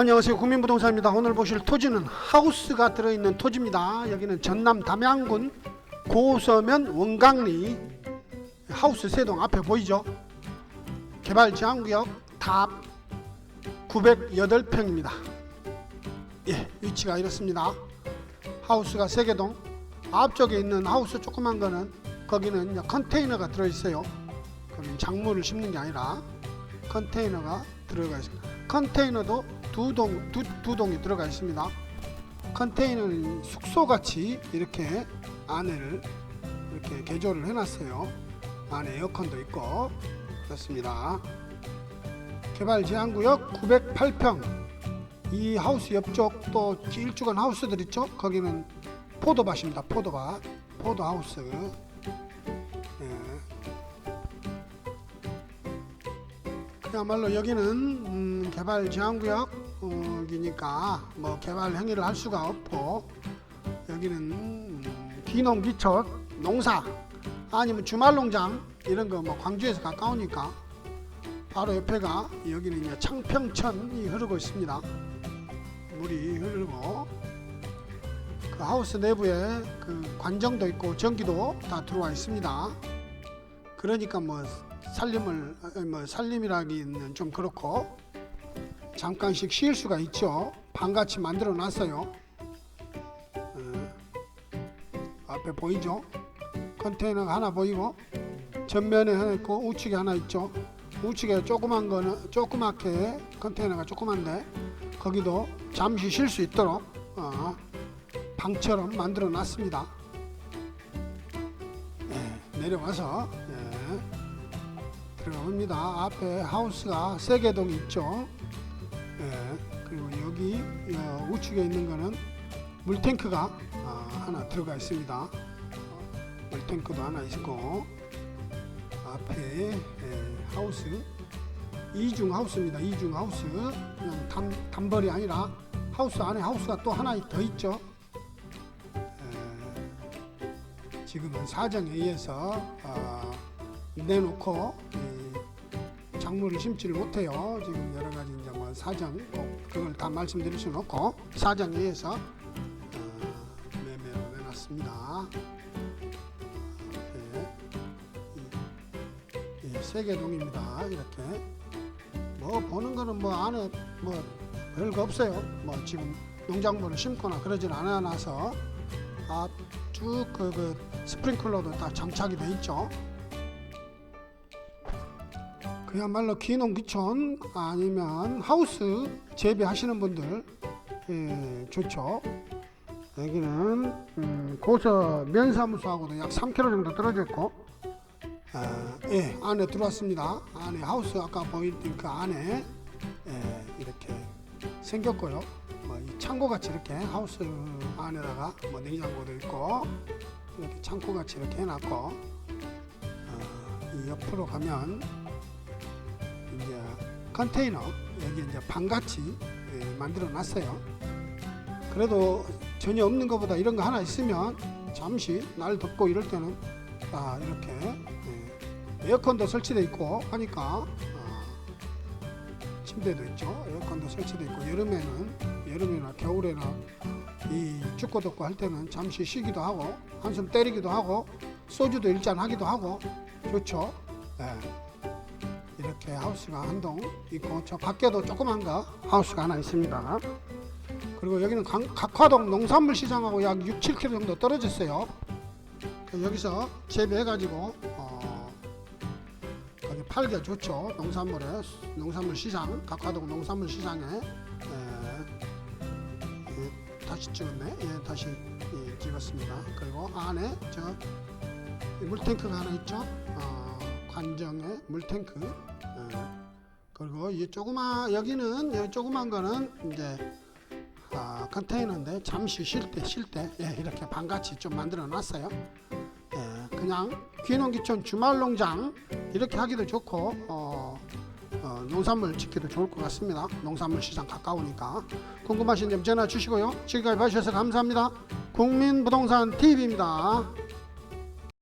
안녕하세요. 국민부동산입니다. 오늘 보실 토지는 하우스가 들어있는 토지입니다. 여기는 전남 담양군 고서면 원강리 하우스 세동 앞에 보이죠? 개발 제한구역 답 908평입니다. 예 위치가 이렇습니다. 하우스가 세개동 앞쪽에 있는 하우스 조그만 거는 거기는 컨테이너가 들어있어요. 거기는 작물을 심는 게 아니라 컨테이너가 들어가 있습니다. 컨테이너도 두 동, 두, 두 동이 들어가 있습니다. 컨테이너는 숙소같이 이렇게 안에를 이렇게 개조를 해놨어요. 안에 에어컨도 있고 그렇습니다. 개발 제한구역 908평. 이 하우스 옆쪽 또 일주간 하우스들 있죠? 거기는 포도밭입니다. 포도밭. 포도하우스. 예. 그야말로 여기는 음, 개발 제한구역 이니까 뭐 개발 행위를 할 수가 없고 여기는 음, 기농 기촌 농사 아니면 주말 농장 이런 거 뭐 광주에서 가까우니까 바로 옆에가 여기는 이제 창평천이 흐르고 있습니다. 물이 흐르고 그 하우스 내부에 그 관정도 있고 전기도 다 들어와 있습니다. 그러니까 뭐 살림을 어, 뭐 살림이라기는 좀 그렇고 잠깐씩 쉴 수가 있죠. 방같이 만들어 놨어요. 어, 앞에 보이죠? 컨테이너가 하나 보이고 전면에 하나 있고 우측에 하나 있죠. 우측에 조그만 거는 조그맣게 컨테이너가 조그만데 거기도 잠시 쉴 수 있도록 어, 방처럼 만들어 놨습니다. 예, 내려와서 예. 들어갑니다. 앞에 하우스가 세 개동 있죠. 예, 그리고 여기 어, 우측에 있는 거는 물탱크가 아, 하나 들어가 있습니다. 어, 물탱크도 하나 있고 앞에 예, 하우스 이중 하우스입니다. 이중 하우스 그냥 단, 단벌이 아니라 하우스 안에 하우스가 또 하나 더 있죠. 예, 지금은 사정에 의해서 어, 내놓고 이 작물을 심지를 못해요. 지금 여러 가지 뭐 사정 꼭 그걸 다 말씀드릴 수는 없고 사정에 의해서 어, 매매로 내놨습니다. 네. 이, 이 세계동입니다. 이렇게 뭐 보는 거는 뭐 안에 뭐 별거 없어요. 뭐 지금 농작물을 심거나 그러진 않아놔서 앞쭉그 그 스프링클러도 다 장착이 돼 있죠. 그야말로 기농기촌 아니면 하우스 재배하시는 분들 예, 좋죠. 여기는 음, 고서 면사무소하고도 약 3km 정도 떨어져 있고 아, 예, 안에 들어왔습니다. 안에 하우스 아까 보이던 그 안에 예, 이렇게 생겼고요. 뭐이 창고 같이 이렇게 하우스 안에다가 뭐 냉장고도 있고 이렇게 창고 같이 이렇게 해놨고 어, 이 옆으로 가면 컨테이너 여기 이제 방같이 예, 만들어 놨어요. 그래도 전혀 없는 것보다 이런 거 하나 있으면 잠시 날 덥고 이럴 때는 아 이렇게 예, 에어컨도 설치돼 있고 하니까 아, 침대도 있죠. 에어컨도 설치돼 있고 여름에는 여름이나 겨울에나 이 춥고 덥고 할 때는 잠시 쉬기도 하고 한숨 때리기도 하고 소주도 일잔 하기도 하고 좋죠. 예. 이렇게 하우스가 한 동 있고 저 밖에도 조그만 거 하우스가 하나 있습니다. 그리고 여기는 강- 각화동 농산물 시장하고 약 6, 7km 정도 떨어졌어요. 그 여기서 재배해가지고 어, 거기 팔기가 좋죠. 농산물에 농산물 시장 각화동 농산물 시장에 예, 예, 다시 찍었네. 예, 다시 예, 찍었습니다. 그리고 안에 저이 물탱크가 하나 있죠. 어, 관정에 물탱크. 예. 그리고 이 조그마 여기는 이 조그만 거는 이제 아, 컨테이너인데 잠시 쉴 때 쉴때 예, 이렇게 방같이 좀 만들어 놨어요. 예, 그냥 귀농귀촌 주말 농장 이렇게 하기도 좋고 어, 어, 농산물 짓기도 좋을 것 같습니다. 농산물 시장 가까우니까 궁금하신 점 전화 주시고요. 지금까지 봐주셔서 감사합니다. 국민부동산 TV입니다.